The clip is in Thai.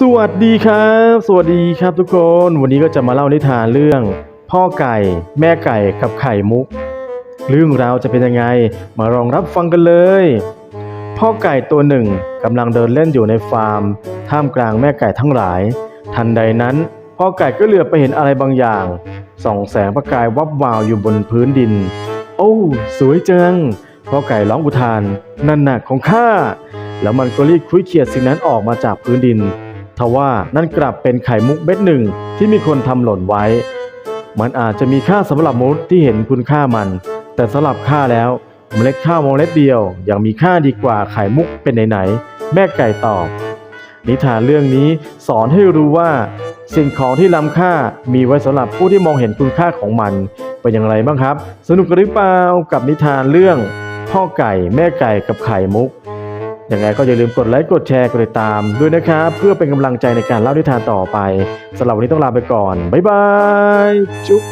สวัสดีครับ สวัสดีครับทุกคน วันนี้ก็จะมาเล่านิทานเรื่อง พ่อไก่ แม่ไก่กับไข่มุก เรื่องราวจะเป็นยังไงมาลองรับฟังกันเลย พ่อไก่ตัวหนึ่งกำลังเดินเล่นอยู่ในฟาร์ม ท่ามกลางแม่ไก่ทั้งหลาย ทันใดนั้น พ่อไก่ก็เหลือบไปเห็นอะไรบางอย่างส่องแสงประกายวับวาวอยู่บนพื้นดิน โอ้ สวยจังพ่อไก่ร้องอุทาน นั่นนักของข้า แล้วมันก็รีบคุยเขียดสิ่งนั้นออกมาจากพื้นดิน ทว่านั่นกลับเป็นไข่มุกเม็ดหนึ่งที่มีคนทำหล่นไว้ มันอาจจะมีค่าสำหรับมนุษย์ที่เห็นคุณค่ามัน แต่สำหรับข้าแล้วเมล็ดข้าวเมล็ดเดียวยังมีค่าดีกว่าไข่มุกเป็นไหนๆแม่ไก่ตอบ นิทานเรื่องนี้สอนให้รู้ว่า สิ่งของที่ล้ำค่ามีไว้สำหรับผู้ที่มองเห็นคุณค่าของมัน เป็นอย่างไรบ้างครับ สนุกหรือเปล่ากับนิทานเรื่องพ่อไก่แม่ไก่กับไข่มุก ยังไงก็อย่าลืมกดไลค์กดแชร์กดติดตามด้วยนะครับ เพื่อเป็นกำลังใจในการเล่านิทานต่อไปสำหรับวันนี้ต้องลาไปก่อน บ๊ายบาย จุ๊บ